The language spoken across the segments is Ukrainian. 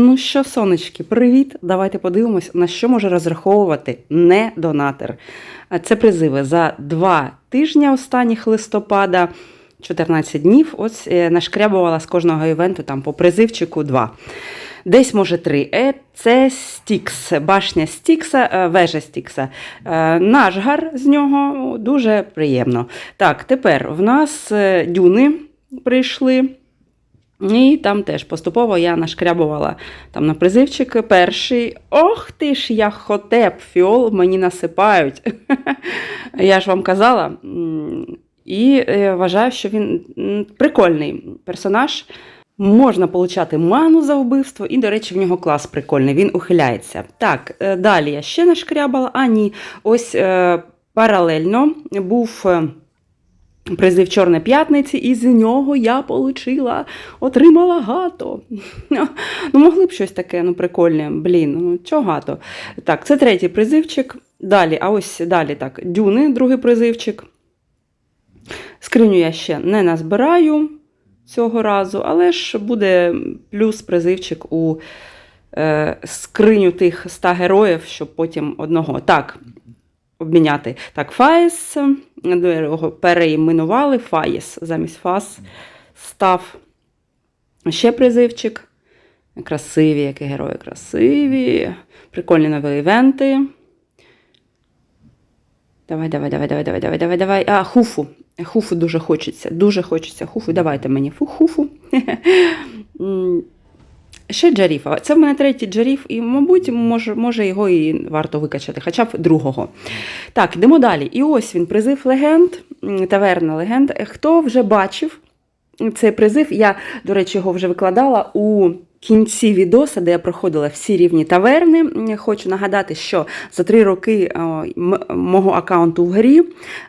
Ну що, сонечки, привіт! Давайте подивимось, на що може розраховувати не донатор. Це призиви за два тижні останніх листопада, 14 днів. Ось е, нашкрябувала з кожного івенту там по призивчику два. Десь, може, три. Е, Це Стікс, башня Стікса, е, вежа Стікса. Нажгар з нього дуже приємно. Так, тепер в нас дюни прийшли. І там теж поступово я нашкрябувала там на призивчик перший. Ох ти ж, я хотеп, фіол мені насипають. Я ж вам казала. І е, вважаю, що він прикольний персонаж. Можна получати ману за вбивство, і, до речі, в нього клас прикольний, він ухиляється. Так, е, далі я ще нашкрябала. А, ні, ось е, паралельно був. Призив Чорної п'ятниці, і з нього я получила, отримала гато. Ну, могли б щось таке, ну, прикольне, блін, ну чого гато. Так, це третій призивчик. Далі, а ось далі так, дюни, другий призивчик. Скриню я ще не назбираю цього разу, але ж буде плюс призивчик у е, скриню тих 100 героїв, щоб потім одного. Так, обміняти. Так, Фаєс, до його переіменували, Фаєс замість Фас став. Ще призивчик. Красиві, які герої красиві. Прикольні нові івенти. Давай, давай, давай, давай, давай, давай, давай, давай. А, хуфу. Хуфу дуже хочеться. Дуже хочеться хуфу. Давайте мені фу, хуфу. Ще Джаріфа. Це в мене третій Джаріф, і, мабуть, може, може його і варто викачати, хоча б другого. Так, йдемо далі. І ось він, призив легенд, таверна легенд. Хто вже бачив цей призив, я, до речі, його вже викладала у кінці відоса, де я проходила всі рівні таверни. Хочу нагадати, що за три роки мого аккаунту в грі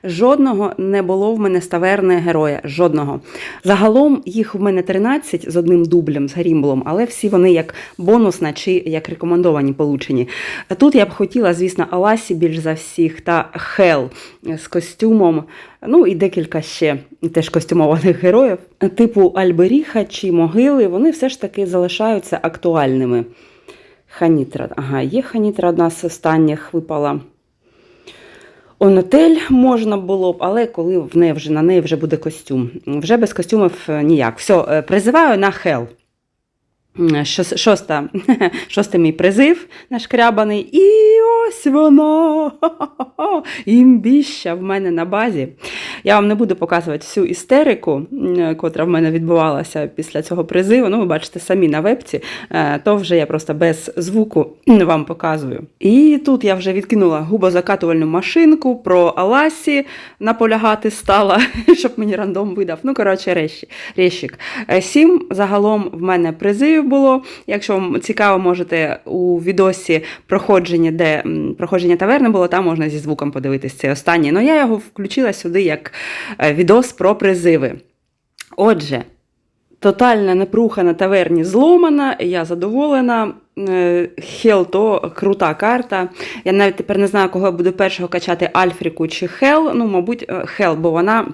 жодного не було в мене з таверни героя. Жодного. Загалом їх в мене 13 з одним дублем, з грімблом, але всі вони як бонусна чи як рекомендовані получені. Тут я б хотіла, звісно, Аласі більш за всіх та Хел з костюмом. Ну і декілька ще теж костюмованих героїв, типу Альберіха чи Могили, вони все ж таки залишаються актуальними. Ханітра. Ага, є Ханітра одна з останніх випала. Онотель можна було б, але коли в неї вже на неї вже буде костюм. Вже без костюмів е, ніяк. Все, е, призиваю на Хел. Шоста, шостий мій призив нашкрябаний. І ось воно! Імбіща в мене на базі. Я вам не буду показувати всю істерику, котра в мене відбувалася після цього призиву. Ну, ви бачите самі на вебці, Е, то вже я просто без звуку вам показую. І тут я вже відкинула губозакатувальну машинку про Аласі наполягати стала, щоб мені рандом видав. Ну, коротше, рещі, рещик. Е, Сім загалом в мене призивів було. Якщо вам цікаво, можете у відосі проходження, де проходження таверни було, там можна зі звуком подивитись цей останній. Ну я його включила сюди як е, відос про призиви. Отже, тотальна непруха на таверні зломана, я задоволена. Е, Хел то крута карта. Я навіть тепер не знаю, кого я буду першого качати Альфріку чи Хел. Ну, мабуть, е, Хел, бо вона.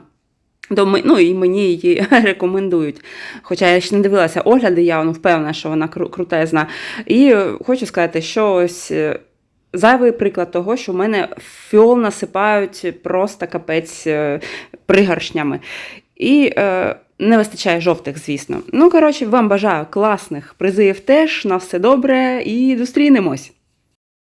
Ну і мені її рекомендують. Хоча я ще не дивилася огляди, я ну, впевнена, що вона кру- крутезна. І хочу сказати, що ось зайвий приклад того, що в мене фіол насипають просто капець пригаршнями. І е, не вистачає жовтих, звісно. Ну, коротше, вам бажаю класних призив теж. На все добре і зустрінемось.